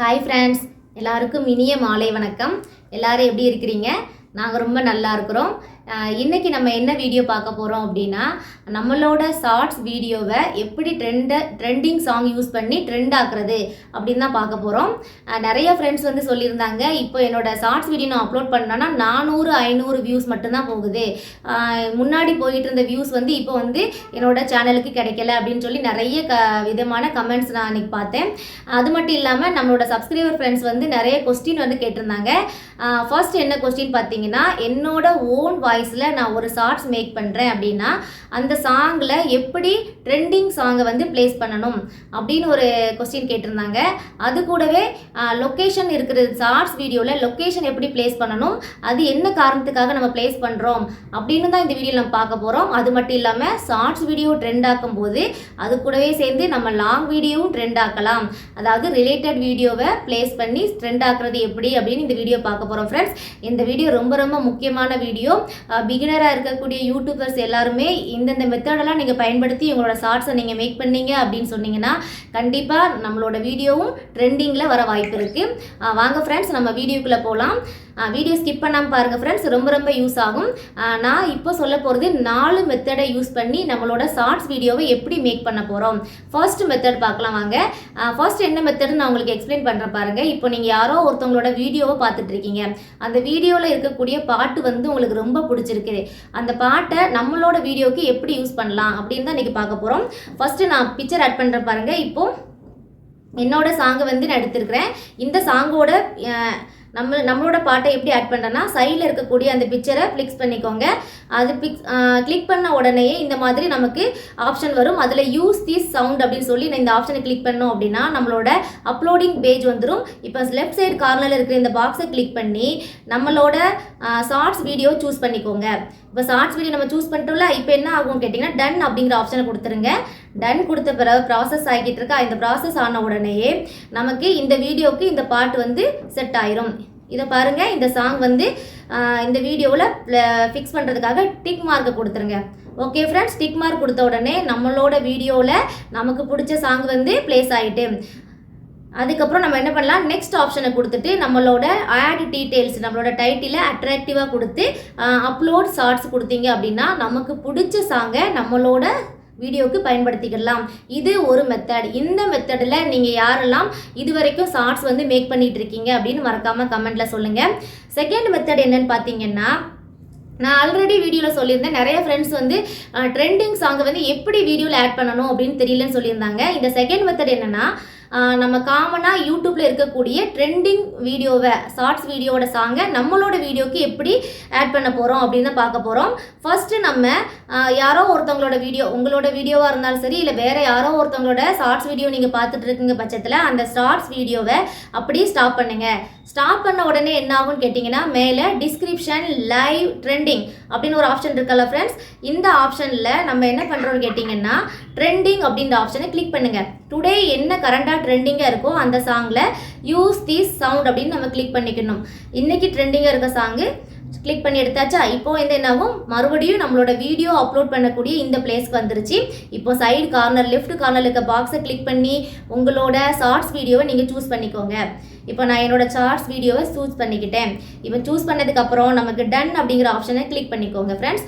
Hi friends எல்லாருக்கும் இனிய மாலை வணக்கம். எல்லாரும் எப்படி இருக்கிறீங்க? நாங்கள் ரொம்ப நல்லா இருக்கிறோம். இன்றைக்கி நம்ம என்ன வீடியோ பார்க்க போகிறோம் அப்படின்னா நம்மளோட ஷார்ட்ஸ் வீடியோவை எப்படி ட்ரெண்டை ட்ரெண்டிங் சாங் யூஸ் பண்ணி ட்ரெண்ட் ஆக்குறது அப்படின்னு தான் பார்க்க போகிறோம் நிறைய ஃப்ரெண்ட்ஸ் வந்து சொல்லியிருந்தாங்க இப்போ என்னோட ஷார்ட்ஸ் வீடியோ நான் அப்லோட் பண்ணேன்னா நானூறு ஐநூறு வியூஸ் மட்டும்தான் போகுது. முன்னாடி போயிட்டு இருந்த வியூஸ் வந்து இப்போ வந்து என்னோட சேனலுக்கு கிடைக்கல அப்படின்னு சொல்லி நிறைய க விதமான கமெண்ட்ஸ் நான் அன்னைக்கு பார்த்தேன். அது மட்டும் இல்லாமல் நம்மளோட சப்ஸ்கிரைபர் ஃப்ரெண்ட்ஸ் வந்து நிறைய கொஸ்டின் வந்து கேட்டிருந்தாங்க. ஃபர்ஸ்ட் என்ன கொஸ்டின் பார்த்தீங்கன்னா என்னோட ஓன் வாய் வாய்ஸில் நான் ஒரு ஷார்ட்ஸ் மேக் பண்ணுறேன் அப்படின்னா அந்த சாங்கில் எப்படி ட்ரெண்டிங் சாங்கை வந்து ப்ளேஸ் பண்ணணும் அப்படின்னு ஒரு கொஸ்டின் கேட்டிருந்தாங்க. அது கூடவே லொக்கேஷன் இருக்கிற ஷார்ட்ஸ் வீடியோவில் லொக்கேஷன் எப்படி ப்ளேஸ் பண்ணணும் அது என்ன காரணத்துக்காக நம்ம ப்ளேஸ் பண்ணுறோம் அப்படின்னு தான் இந்த வீடியோவில் நம்ம பார்க்க போகிறோம் அது மட்டும் இல்லாமல் ஷார்ட்ஸ் வீடியோ ட்ரெண்ட் ஆக்கும் போது அது கூடவே சேர்ந்து நம்ம லாங் வீடியோவும் ட்ரெண்ட் ஆக்கலாம். அதாவது ரிலேட்டட் வீடியோவை ப்ளேஸ் பண்ணி ட்ரெண்ட் ஆக்குறது எப்படி அப்படின்னு இந்த வீடியோ பார்க்க போகிறோம் ஃப்ரெண்ட்ஸ் இந்த வீடியோ ரொம்ப ரொம்ப முக்கியமான வீடியோ பிகினராக இருக்கக்கூடிய யூடியூபர்ஸ் எல்லாருமே இந்தந்த மெத்தடெல்லாம் நீங்கள் பயன்படுத்தி உங்களோட ஷார்ட்ஸை நீங்கள் மேக் பண்ணீங்க அப்படின்னு சொன்னீங்கன்னா கண்டிப்பாக நம்மளோட வீடியோவும் ட்ரெண்டிங்கில் வர வாய்ப்பு இருக்குது வாங்க ஃப்ரெண்ட்ஸ் நம்ம வீடியோக்குள்ளே போகலாம் வீடியோ ஸ்கிப் பண்ணாமல் பாருங்கள் ஃப்ரெண்ட்ஸ் ரொம்ப ரொம்ப யூஸ் ஆகும். நான் இப்போ சொல்ல போகிறது நாலு மெத்தடை யூஸ் பண்ணி நம்மளோட ஷார்ட்ஸ் வீடியோவை எப்படி மேக் பண்ண போகிறோம் ஃபர்ஸ்ட் மெத்தட் பார்க்கலாம் வாங்க. ஃபர்ஸ்ட் என்ன மெத்தட்னு நான் உங்களுக்கு எக்ஸ்பிளைன் பண்ணுறேன் பாருங்க. இப்போ நீங்கள் யாரோ ஒருத்தவங்களோட வீடியோவை பார்த்துட்ருக்கீங்க அந்த வீடியோவில் இருக்கக்கூடிய பாட்டு வந்து உங்களுக்கு ரொம்ப பிடிச்சிருக்கு. அந்த பாட்டை நம்மளோட வீடியோக்கு எப்படி யூஸ் பண்ணலாம் அப்படின்னு தான் இன்றைக்கி பார்க்க போகிறோம் ஃபர்ஸ்ட்டு நான் பிக்சர் ஆட் பண்ணுறேன் பாருங்கள் இப்போது என்னோட சாங்கை வந்து நான் எடுத்திருக்கிறேன். இந்த சாங்கோட நம்ம நம்மளோட பாட்டை எப்படி ஆட் பண்ணுறேன்னா சைடில் இருக்கக்கூடிய அந்த பிக்சரை ஃப்ளிக்ஸ் பண்ணிக்கோங்க. அது பிக்ஸ் கிளிக் பண்ண உடனேயே இந்த மாதிரி நமக்கு ஆப்ஷன் வரும். அதில் யூஸ் திஸ் சவுண்ட் அப்படின்னு சொல்லி நான் இந்த ஆப்ஷனை கிளிக் பண்ணோம் அப்படின்னா நம்மளோட அப்லோடிங் பேஜ் வந்துடும் இப்போ லெஃப்ட் சைடு கார்னரில் இருக்கிற இந்த பாக்ஸை கிளிக் பண்ணி நம்மளோட ஷார்ட்ஸ் வீடியோ சூஸ் பண்ணிக்கோங்க. இப்போ ஷார்ட்ஸ் வீடியோ நம்ம சூஸ் பண்ணிட்டோம்ல இப்போ என்ன ஆகும்னு கேட்டிங்கன்னா டன் அப்படிங்கிற ஆப்ஷனை கொடுத்துருங்க. டன் கொடுத்த பிறகு ப்ராசஸ் ஆகிட்டு இருக்கா? இந்த ப்ராசஸ் ஆன உடனேயே நமக்கு இந்த வீடியோவுக்கு இந்த பாட்டு வந்து செட் ஆயிரும். இதை பாருங்க இந்த சாங் வந்து இந்த வீடியோவில் ஃபிக்ஸ் பண்ணுறதுக்காக டிக் மார்க்கை கொடுத்துருங்க. ஓகே ஃப்ரெண்ட்ஸ் டிக் மார்க் கொடுத்த உடனே நம்மளோட வீடியோவில் நமக்கு பிடிச்ச சாங் வந்து ப்ளேஸ் ஆகிட்டு அதுக்கப்புறம் நம்ம என்ன பண்ணலாம்? நெக்ஸ்ட் ஆப்ஷனை கொடுத்துட்டு நம்மளோட ஆட் டீட்டெயில்ஸ் நம்மளோட டைட்டிலை அட்ராக்டிவாக கொடுத்து அப்லோட் ஷார்ட்ஸ் கொடுத்தீங்க அப்படின்னா நமக்கு பிடிச்ச சாங்கை நம்மளோட வீடியோவுக்கு பயன்படுத்திக்கலாம் இது ஒரு மெத்தட் இந்த மெத்தடில் நீங்கள் யாரெல்லாம் இது வரைக்கும் ஷார்ட்ஸ் வந்து மேக் பண்ணிகிட்டு இருக்கீங்க அப்படின்னு மறக்காமல் கமெண்ட்டில் சொல்லுங்கள் செகண்ட் மெத்தட் என்னன்னு பார்த்தீங்கன்னா நான் ஆல்ரெடி வீடியோவில் சொல்லியிருந்தேன். நிறைய ஃப்ரெண்ட்ஸ் வந்து ட்ரெண்டிங் சாங்கை வந்து எப்படி வீடியோவில் ஆட் பண்ணணும் அப்படின்னு தெரியலன்னு சொல்லியிருந்தாங்க. இந்த செகண்ட் மெத்தட் என்னன்னா நம்ம காமனாக யூடியூப்பில் இருக்கக்கூடிய ட்ரெண்டிங் வீடியோவை ஷார்ட்ஸ் வீடியோவோட சாங்கை நம்மளோட வீடியோக்கு எப்படி ஆட் பண்ண போகிறோம் அப்படின்னு தான் பார்க்க போகிறோம் ஃபஸ்ட்டு நம்ம யாரோ ஒருத்தவங்களோட வீடியோ உங்களோட வீடியோவாக இருந்தாலும் சரி இல்லை வேறு யாரோ ஒருத்தவங்களோட ஷார்ட்ஸ் வீடியோ நீங்கள் பார்த்துட்டு இருக்கீங்க பட்சத்தில் அந்த ஷார்ட்ஸ் வீடியோவை அப்படியே ஸ்டாப் பண்ணுங்கள் ஸ்டாப் பண்ண உடனே என்ன ஆகும்னு கேட்டிங்கன்னா மேலே டிஸ்கிரிப்ஷன் லைவ் ட்ரெண்டிங் அப்படின்னு ஒரு ஆப்ஷன் இருக்கல ஃப்ரெண்ட்ஸ் இந்த ஆப்ஷனில் நம்ம என்ன பண்ணுறோம்னு கேட்டிங்கன்னா ட்ரெண்டிங் அப்படின்ற ஆப்ஷனை கிளிக் பண்ணுங்கள் டுடே என்ன கரண்டாக ட்ரெண்டிங்காக இருக்கோ அந்த சாங்கில் யூஸ் திஸ் சவுண்ட் அப்படின்னு நம்ம கிளிக் பண்ணிக்கணும். இன்றைக்கி ட்ரெண்டிங்காக இருக்க சாங்கு கிளிக் பண்ணி எடுத்தாச்சா? இப்போ வந்து என்னாகும் மறுபடியும் நம்மளோட வீடியோ அப்லோட் பண்ணக்கூடிய இந்த பிளேஸ்க்கு வந்துருச்சு. இப்போ சைடு கார்னர் லெஃப்ட் கார்னரில் இருக்க பாக்ஸை கிளிக் பண்ணி உங்களோட ஷார்ட்ஸ் வீடியோவை நீங்கள் சூஸ் பண்ணிக்கோங்க. இப்போ நான் என்னோட சார்ட்ஸ் வீடியோவை சூஸ் பண்ணிக்கிட்டேன். இப்போ சூஸ் பண்ணதுக்கப்புறம் நமக்கு டன் அப்படிங்கிற ஆப்ஷனை கிளிக் பண்ணிக்கோங்க ஃப்ரெண்ட்ஸ்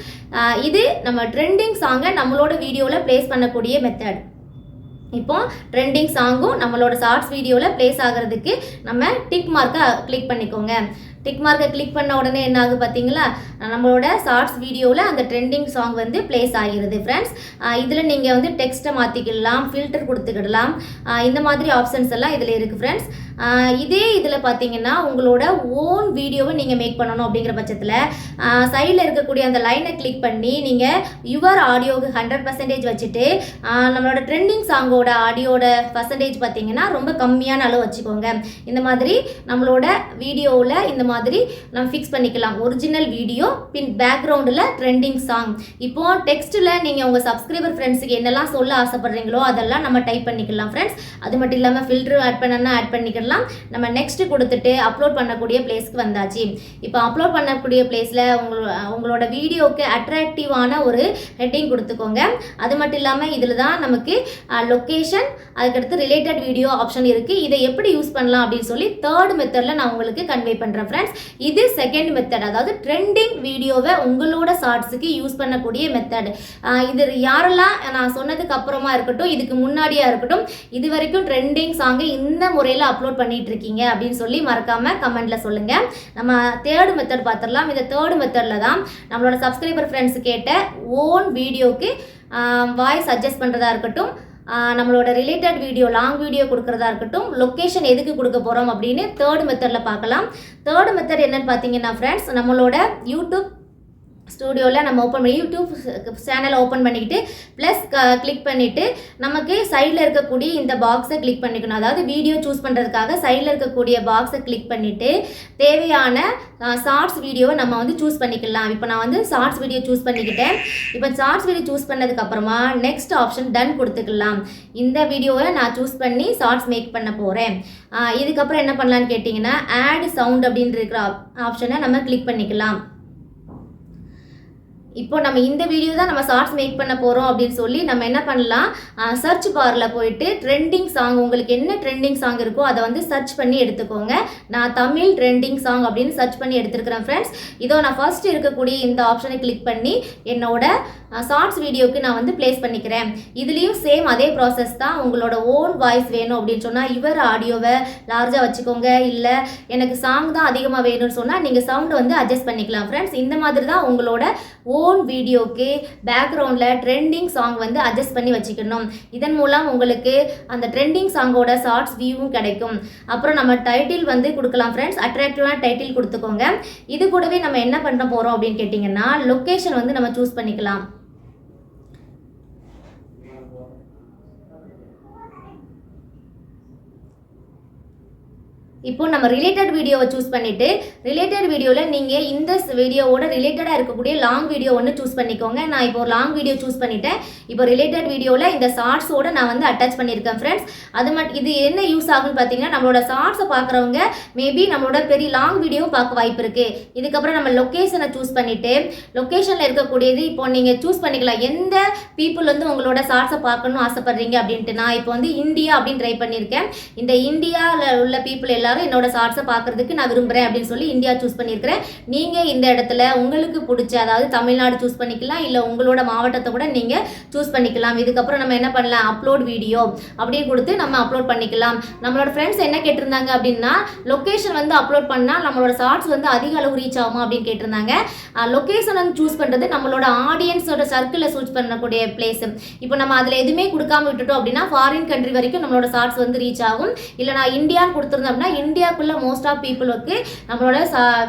இது நம்ம ட்ரெண்டிங் சாங்கை நம்மளோட வீடியோவில் ப்ளேஸ் பண்ணக்கூடிய மெத்தட் இப்போ ட்ரெண்டிங் சாங்கும் நம்மளோட ஷார்ட்ஸ் வீடியோவில் ப்ளேஸ் ஆகிறதுக்கு நம்ம டிக் மார்க்கை கிளிக் பண்ணிக்கோங்க. டிக் மார்க்கை கிளிக் பண்ண உடனே என்ன ஆகுது பார்த்தீங்களா? நம்மளோட ஷார்ட்ஸ் வீடியோவில் அந்த ட்ரெண்டிங் சாங் வந்து ப்ளேஸ் ஆகிடுது ஃப்ரெண்ட்ஸ் இதில் நீங்கள் வந்து டெக்ஸ்ட்டை மாற்றிக்கிடலாம் ஃபில்டர் கொடுத்துக்கிடலாம். இந்த மாதிரி ஆப்ஷன்ஸ் எல்லாம் இதில் இருக்குது ஃப்ரெண்ட்ஸ் இதே இதில் பார்த்தீங்கன்னா உங்களோட ஓன் வீடியோவை நீங்கள் மேக் பண்ணணும் அப்படிங்கிற பட்சத்தில் சைடில் இருக்கக்கூடிய அந்த லைனை கிளிக் பண்ணி நீங்கள் யுவர் ஆடியோவுக்கு ஹண்ட்ரட் பர்சன்டேஜ் வச்சுட்டு நம்மளோட ட்ரெண்டிங் சாங்கோட ஆடியோட பர்சன்டேஜ் பார்த்தீங்கன்னா ரொம்ப கம்மியான அளவு வச்சுக்கோங்க. இந்த மாதிரி நம்மளோட வீடியோவில் இந்த மாதிரி நம்ம ஃபிக்ஸ் பண்ணிக்கலாம். ஒரிஜினல் வீடியோ பின் பேக்ரவுண்டில் ட்ரெண்டிங் சாங் இப்போ டெக்ஸ்ட்டில் நீங்கள் உங்கள் சப்ஸ்கிரைபர் ஃப்ரெண்ட்ஸுக்கு என்னெல்லாம் சொல்ல ஆசைப்படுறீங்களோ அதெல்லாம் நம்ம டைப் பண்ணிக்கலாம் ஃப்ரெண்ட்ஸ் அது மட்டும் இல்லாமல் ஃபில்டர் ஆட் பண்ணனா ஆட் பண்ணிக்கலாம். பண்ணிடலாம் நம்ம நெக்ஸ்ட் கொடுத்துட்டு அப்லோட் பண்ணக்கூடிய பிளேஸ்க்கு வந்தாச்சு. இப்போ அப்லோட் பண்ணக்கூடிய பிளேஸில் உங்களோட உங்களோட வீடியோவுக்கு அட்ராக்டிவான ஒரு ஹெட்டிங் கொடுத்துக்கோங்க. அது மட்டும் இல்லாமல் இதில் தான் நமக்கு லொக்கேஷன் அதுக்கடுத்து ரிலேட்டட் வீடியோ ஆப்ஷன் இருக்குது இதை எப்படி யூஸ் பண்ணலாம் அப்படின்னு சொல்லி தேர்ட் மெத்தடில் நான் உங்களுக்கு கன்வே பண்ணுறேன் ஃப்ரெண்ட்ஸ் இது செகண்ட் மெத்தட் அதாவது ட்ரெண்டிங் வீடியோவை உங்களோட ஷார்ட்ஸுக்கு யூஸ் பண்ணக்கூடிய மெத்தட் இது யாரெல்லாம் நான் சொன்னதுக்கு அப்புறமா இருக்கட்டும் இதுக்கு முன்னாடியாக இருக்கட்டும் இது வரைக்கும் ட்ரெண்டிங் சாங்கை இந்த முறையில் அப்லோட் பண்ணிட்டு இருக்கீங்க அப்படின்னு சொல்லி மறக்காம கமெண்ட்ல சொல்லுங்க. நம்ம தேர்டு மெத்தட் பார்த்துடலாம். இந்த தேர்டு மெத்தடில் தான் நம்மளோட சப்ஸ்கிரைபர் ஃப்ரெண்ட்ஸ் கேட்ட ஓன் வீடியோக்கு வாய்ஸ் அட்ஜஸ்ட் பண்ணுறதா இருக்கட்டும் நம்மளோட ரிலேட்டட் வீடியோ லாங் வீடியோ கொடுக்குறதா இருக்கட்டும் லொக்கேஷன் எதுக்கு கொடுக்க போகிறோம் அப்படின்னு தேர்ட் மெத்தடில் பார்க்கலாம். தேர்ட் மெத்தட் என்னன்னு பார்த்தீங்கன்னா ஃப்ரெண்ட்ஸ் நம்மளோட யூடியூப் ஸ்டூடியோவில் நம்ம ஓப்பன் பண்ணி யூடியூப் சேனலை ஓப்பன் பண்ணிக்கிட்டு ப்ளஸ் கிளிக் பண்ணிவிட்டு நமக்கு சைடில் இருக்கக்கூடிய இந்த பாக்ஸை கிளிக் பண்ணிக்கணும். அதாவது வீடியோ சூஸ் பண்ணுறதுக்காக சைடில் இருக்கக்கூடிய பாக்ஸை கிளிக் பண்ணிவிட்டு தேவையான ஷார்ட்ஸ் வீடியோவை நம்ம வந்து சூஸ் பண்ணிக்கலாம். இப்போ நான் வந்து ஷார்ட்ஸ் வீடியோ சூஸ் பண்ணிக்கிட்டேன். இப்போ ஷார்ட்ஸ் வீடியோ சூஸ் பண்ணதுக்கப்புறமா நெக்ஸ்ட் ஆப்ஷன் டன் கொடுத்துக்கலாம். இந்த வீடியோவை நான் சூஸ் பண்ணி ஷார்ட்ஸ் மேக் பண்ண போகிறேன் இதுக்கப்புறம் என்ன பண்ணலான்னு கேட்டிங்கன்னா ஆட் சவுண்ட் அப்படின்ற இருக்கிற ஆப்ஷனை நம்ம கிளிக் பண்ணிக்கலாம். இப்போ நம்ம இந்த வீடியோ தான் நம்ம ஷார்ட்ஸ் மேக் பண்ண போகிறோம் அப்படின்னு சொல்லி நம்ம என்ன பண்ணலாம்? சர்ச் பாரில் போயிட்டு ட்ரெண்டிங் சாங் உங்களுக்கு என்ன ட்ரெண்டிங் சாங் இருக்கோ அதை வந்து சர்ச் பண்ணி எடுத்துக்கோங்க. நான் தமிழ் ட்ரெண்டிங் சாங் அப்படின்னு சர்ச் பண்ணி எடுத்துருக்கிறேன் ஃப்ரெண்ட்ஸ் இதோ நான் ஃபர்ஸ்ட் இருக்கக்கூடிய இந்த ஆப்ஷனை கிளிக் பண்ணி என்னோட ஷார்ட்ஸ் வீடியோக்கு நான் வந்து ப்ளேஸ் பண்ணிக்கிறேன். இதுலேயும் சேம் அதே ப்ராசஸ் தான். உங்களோட ஓன் வாய்ஸ் வேணும் அப்படின்னு சொன்னால் இவர் ஆடியோவை லார்ஜாக வச்சுக்கோங்க. இல்லை எனக்கு சாங் தான் அதிகமாக வேணும்னு சொன்னால் நீங்கள் சவுண்டை வந்து அட்ஜஸ்ட் பண்ணிக்கலாம் ஃப்ரெண்ட்ஸ் இந்த மாதிரி தான் உங்களோட ஓ ஓன் வீடியோக்கு பேக்ரவுண்டில் ட்ரெண்டிங் சாங் வந்து அட்ஜஸ்ட் பண்ணி வச்சுக்கணும். இதன் மூலம் உங்களுக்கு அந்த ட்ரெண்டிங் சாங்கோட ஷார்ட்ஸ் வியூவும் கிடைக்கும். அப்புறம் நம்ம டைட்டில் வந்து கொடுக்கலாம் ஃப்ரெண்ட்ஸ் அட்ராக்டிவான டைட்டில் கொடுத்துக்கோங்க. இது கூடவே நம்ம என்ன பண்ண போகிறோம் அப்படின்னு கேட்டிங்கன்னா லொக்கேஷன் வந்து நம்ம சூஸ் பண்ணிக்கலாம். இப்போ நம்ம ரிலேட்டட் வீடியோவை சூஸ் பண்ணிவிட்டு ரிலேட்டட் வீடியோவில் நீங்கள் இந்த வீடியோவோட ரிலேட்டடாக இருக்கக்கூடிய லாங் வீடியோ ஒன்று சூஸ் பண்ணிக்கோங்க. நான் இப்போ ஒரு லாங் வீடியோ சூஸ் பண்ணிட்டேன். இப்போ ரிலேட்டட் வீடியோவில் இந்த ஷார்ட்ஸோடு நான் வந்து அட்டாச் பண்ணியிருக்கேன் ஃப்ரெண்ட்ஸ் அது மட்டும் இது என்ன யூஸ் ஆகும்னு பார்த்தீங்கன்னா நம்மளோட ஷார்ட்ஸை பார்க்குறவங்க மேபி நம்மளோட பெரிய லாங் வீடியோவும் பார்க்க வாய்ப்பு இருக்குது இதுக்கப்புறம் நம்ம லொக்கேஷனை சூஸ் பண்ணிவிட்டு லொக்கேஷனில் இருக்கக்கூடியது இப்போ நீங்கள் சூஸ் பண்ணிக்கலாம். எந்த பீப்புள் வந்து உங்களோட ஷார்ட்ஸை பார்க்கணும்னு ஆசைப்பட்றீங்க அப்படின்ட்டு நான் இப்போ வந்து இந்தியா அப்படின்னு ட்ரை பண்ணியிருக்கேன். இந்த இந்தியாவில் உள்ள பீப்புள் எல்லாம் எல்லாரும் என்னோட ஷார்ட்ஸை பார்க்கறதுக்கு நான் விரும்புகிறேன் அப்படின்னு சொல்லி இந்தியா சூஸ் பண்ணியிருக்கிறேன். நீங்கள் இந்த இடத்துல உங்களுக்கு பிடிச்ச அதாவது தமிழ்நாடு சூஸ் பண்ணிக்கலாம் இல்லை உங்களோட மாவட்டத்தை கூட நீங்கள் சூஸ் பண்ணிக்கலாம். இதுக்கப்புறம் நம்ம என்ன பண்ணலாம்? அப்லோட் வீடியோ அப்படின்னு கொடுத்து நம்ம அப்லோட் பண்ணிக்கலாம். நம்மளோட ஃப்ரெண்ட்ஸ் என்ன கேட்டிருந்தாங்க அப்படின்னா லொக்கேஷன் வந்து அப்லோட் பண்ணால் நம்மளோட ஷார்ட்ஸ் வந்து அதிக அளவு ரீச் ஆகுமா அப்படின்னு கேட்டிருந்தாங்க. லொக்கேஷன் வந்து சூஸ் பண்ணுறது நம்மளோட ஆடியன்ஸோட சர்க்கிளில் சூஸ் பண்ணக்கூடிய பிளேஸ் இப்போ நம்ம அதில் எதுவுமே கொடுக்காம விட்டுட்டோம் அப்படின்னா ஃபாரின் கண்ட்ரி வரைக்கும் நம்மளோட ஷார்ட்ஸ் வந்து ரீச் ஆகும். இல்லை நான் இந்தியான்னு கொடுத்துருந்தோம் அப்படின்னா இந்தியாக்குள்ளே மோஸ்ட் ஆஃப் பீப்புளுக்கு நம்மளோட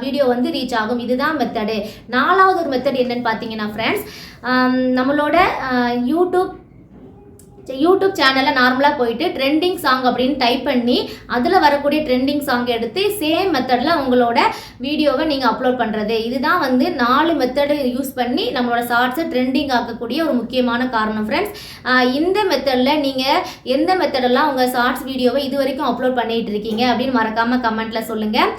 வீடியோ வந்து ரீச் ஆகும். இதுதான் மெத்தடு நாலாவது ஒரு மெத்தட் என்னன்னு பார்த்தீங்கன்னா ஃப்ரெண்ட்ஸ் நம்மளோட யூடியூப் யூடியூப் சேனலில் நார்மலாக போயிட்டு ட்ரெண்டிங் சாங் அப்படின்னு டைப் பண்ணி அதில் வரக்கூடிய ட்ரெண்டிங் சாங் எடுத்து சேம் மெத்தடில் உங்களோட வீடியோவை நீங்கள் அப்லோட் பண்ணுறது இதுதான் வந்து நாலு மெத்தடு யூஸ் பண்ணி நம்மளோட ஷார்ட்ஸை ட்ரெண்டிங் ஆக்கக்கூடிய ஒரு முக்கியமான காரணம் ஃப்ரெண்ட்ஸ் இந்த மெத்தடில் நீங்கள் எந்த மெத்தடெல்லாம் உங்கள் ஷார்ட்ஸ் வீடியோவை இது வரைக்கும் அப்லோட் பண்ணிகிட்டு இருக்கீங்க அப்படின்னு மறக்காமல் கமெண்ட்டில் சொல்லுங்கள்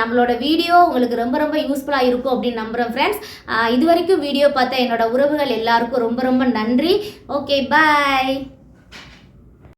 நம்மளோட வீடியோ உங்களுக்கு ரொம்ப ரொம்ப யூஸ்ஃபுல்லாக இருக்கும் அப்படின்னு நம்புகிறேன் ஃப்ரெண்ட்ஸ் இது வரைக்கும் வீடியோ பார்த்த என்னோட உறவுகள் எல்லாருக்கும் ரொம்ப ரொம்ப நன்றி. Okay bye